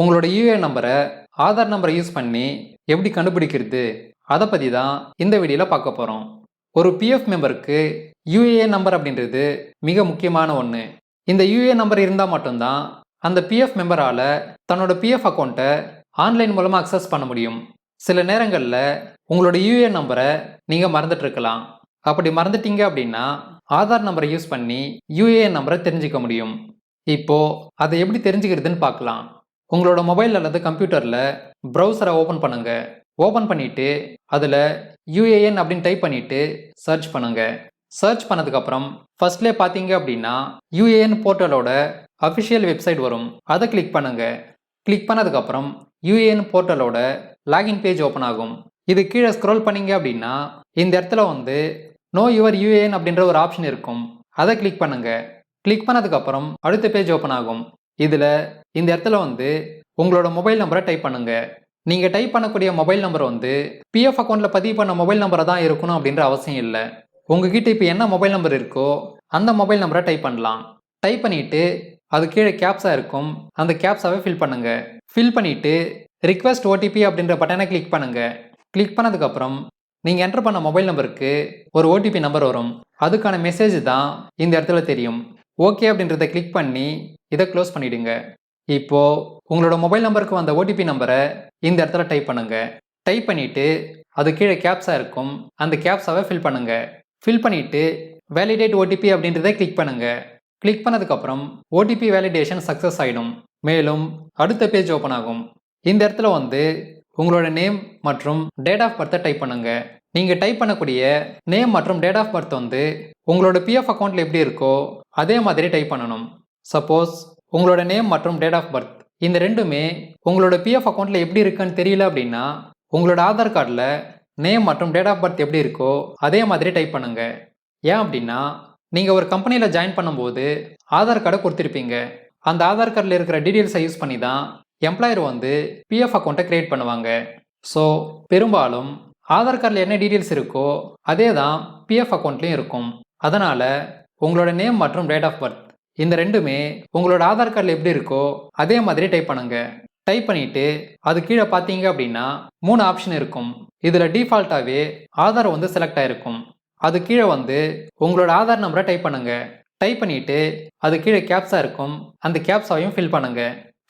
உங்களோட யூஏஎன் நம்பரை ஆதார் நம்பரை யூஸ் பண்ணி எப்படி கண்டுபிடிக்கிறது அதை பற்றி தான் இந்த வீடியோவில் பார்க்க போகிறோம் ஒரு பிஎஃப் மெம்பருக்கு யூஏஎன் நம்பர் அப்படின்றது மிக முக்கியமான ஒன்று இந்த யூஏ நம்பர் இருந்தால் மட்டும்தான் அந்த பிஎஃப் மெம்பரால் தன்னோட பிஎஃப் அக்கௌண்ட்டை ஆன்லைன் மூலமாக அக்சஸ் பண்ண முடியும். சில நேரங்களில் உங்களோட யூஏ நம்பரை நீங்கள் மறந்துட்டுருக்கலாம். அப்படி மறந்துட்டீங்க அப்படின்னா ஆதார் நம்பரை யூஸ் பண்ணி யூஏஎன் நம்பரை தெரிஞ்சுக்க முடியும். இப்போது அதை எப்படி தெரிஞ்சுக்கிறதுன்னு பார்க்கலாம். உங்களோட மொபைல் அல்லது கம்ப்யூட்டரில் ப்ரௌசரை ஓப்பன் பண்ணுங்க. ஓப்பன் பண்ணிட்டு அதில் யூஏஎன் அப்படின்னு டைப் பண்ணிட்டு சர்ச் பண்ணுங்க. சர்ச் பண்ணதுக்கப்புறம் ஃபர்ஸ்ட்லேயே பார்த்தீங்க அப்படின்னா யூஏஎன் போர்ட்டலோட அஃபிஷியல் வெப்சைட் வரும். அதை கிளிக் பண்ணுங்க. கிளிக் பண்ணதுக்கப்புறம் யூஏஎன் போர்ட்டலோட லாகின் பேஜ் ஓப்பன் ஆகும். இது கீழே ஸ்க்ரோல் பண்ணீங்க அப்படின்னா இந்த இடத்துல வந்து நோ யுவர் யூஏஎன் அப்படின்ற ஒரு ஆப்ஷன் இருக்கும். அதை கிளிக் பண்ணுங்க. கிளிக் பண்ணதுக்கப்புறம் அடுத்த பேஜ் ஓப்பன் ஆகும். இதில் இந்த இடத்துல வந்து உங்களோட மொபைல் நம்பரை டைப் பண்ணுங்க. நீங்கள் டைப் பண்ணக்கூடிய மொபைல் நம்பர் வந்து பிஎஃப் அக்கௌண்ட்டில் பதிவு பண்ண மொபைல் நம்பரை தான் இருக்கணும் அப்படின்ற அவசியம் இல்லை. உங்ககிட்ட இப்போ என்ன மொபைல் நம்பர் இருக்கோ அந்த மொபைல் நம்பரை டைப் பண்ணலாம். டைப் பண்ணிவிட்டு அது கீழே கேப்ஸாக இருக்கும். அந்த கேப்ஸாகவே ஃபில் பண்ணுங்க. ஃபில் பண்ணிவிட்டு ரிக்வெஸ்ட் ஓடிபி அப்படின்ற பட்டனை கிளிக் பண்ணுங்க. கிளிக் பண்ணதுக்கப்புறம் நீங்கள் என்டர் பண்ண மொபைல் நம்பருக்கு ஒரு ஓடிபி நம்பர் வரும். அதுக்கான மெசேஜ் தான் இந்த இடத்துல தெரியும். ஓகே அப்படின்றத கிளிக் பண்ணி இதை க்ளோஸ் பண்ணிவிடுங்க இப்போ உங்களோட மொபைல் நம்பருக்கு வந்த ஓடிபி நம்பரை இந்த இடத்துல டைப் பண்ணுங்க. டைப் பண்ணிவிட்டு அது கீழே கேப்ஸாக இருக்கும். அந்த கேப்ஸாவை ஃபில் பண்ணுங்க. ஃபில் பண்ணிவிட்டு வேலிடேட் ஓடிபி அப்படின்றத கிளிக் பண்ணுங்க. கிளிக் பண்ணதுக்கப்புறம் ஓடிபி வேலிடேஷன் சக்ஸஸ் ஆகிடும் மேலும் அடுத்த பேஜ் ஓப்பன் ஆகும். இந்த இடத்துல வந்து உங்களோட நேம் மற்றும் டேட் ஆஃப் பர்த்தை டைப் பண்ணுங்கள் நீங்கள் டைப் பண்ணக்கூடிய நேம் மற்றும் டேட் ஆஃப் பர்த் வந்து உங்களோட பிஎஃப் அக்கௌண்ட்டில் எப்படி இருக்கோ அதே மாதிரி டைப் பண்ணணும். சப்போஸ் உங்களோட நேம் மற்றும் டேட் ஆஃப் பர்த் இந்த ரெண்டுமே உங்களோட பிஎஃப் அக்கௌண்ட்டில் எப்படி இருக்குன்னு தெரியல அப்படின்னா உங்களோட ஆதார் கார்டில் நேம் மற்றும் டேட் ஆஃப் பர்த் எப்படி இருக்கோ அதே மாதிரி டைப் பண்ணுங்க. ஏன் அப்படின்னா நீங்கள் ஒரு கம்பெனியில் ஜாயின் பண்ணும்போது ஆதார் கார்டை கொடுத்துருப்பீங்க. அந்த ஆதார் கார்டில் இருக்கிற டீட்டெயில்ஸை யூஸ் பண்ணி தான் எம்ப்ளாயர் வந்து பிஎஃப் அக்கௌண்ட்டை கிரியேட் பண்ணுவாங்க. ஸோ பெரும்பாலும் ஆதார் கார்டில் என்ன டீட்டெயில்ஸ் இருக்கோ அதே தான் பிஎஃப் அக்கௌண்ட்லேயும் இருக்கும். அதனால் உங்களோட நேம் மற்றும் டேட் ஆஃப் பர்த் இந்த ரெண்டுமே உங்களோட ஆதார் கார்டில் எப்படி இருக்கோ அதே மாதிரி டைப் பண்ணுங்க. டைப் பண்ணிவிட்டு அது கீழே பார்த்தீங்க அப்படின்னா மூணு ஆப்ஷன் இருக்கும். இதில் டிஃபால்ட்டாகவே ஆதார் வந்து செலக்ட் ஆகிருக்கும் அது கீழே வந்து உங்களோட ஆதார் நம்பரை டைப் பண்ணுங்க. டைப் பண்ணிவிட்டு அது கீழே கேப்ஸாக இருக்கும். அந்த கேப்ஸாவையும் ஃபில் பண்ணுங்க.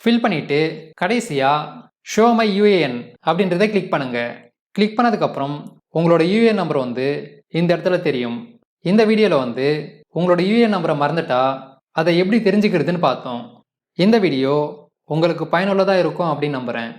ஃபில் பண்ணிவிட்டு கடைசியாக ஷோ மை யூஏஎன் அப்படின்றத கிளிக் பண்ணுங்கள் கிளிக் பண்ணதுக்கப்புறம் உங்களோட யூஏஎன் நம்பர் வந்து இந்த இடத்துல தெரியும். இந்த வீடியோவில் வந்து உங்களோட யூஏஎன் நம்பரை மறந்துட்டா அதை எப்படி தெரிஞ்சுக்கிறதுன்னு பார்த்தோம். இந்த வீடியோ உங்களுக்கு பயனுள்ளதாக இருக்கும் அப்படின்னு நம்புகிறேன்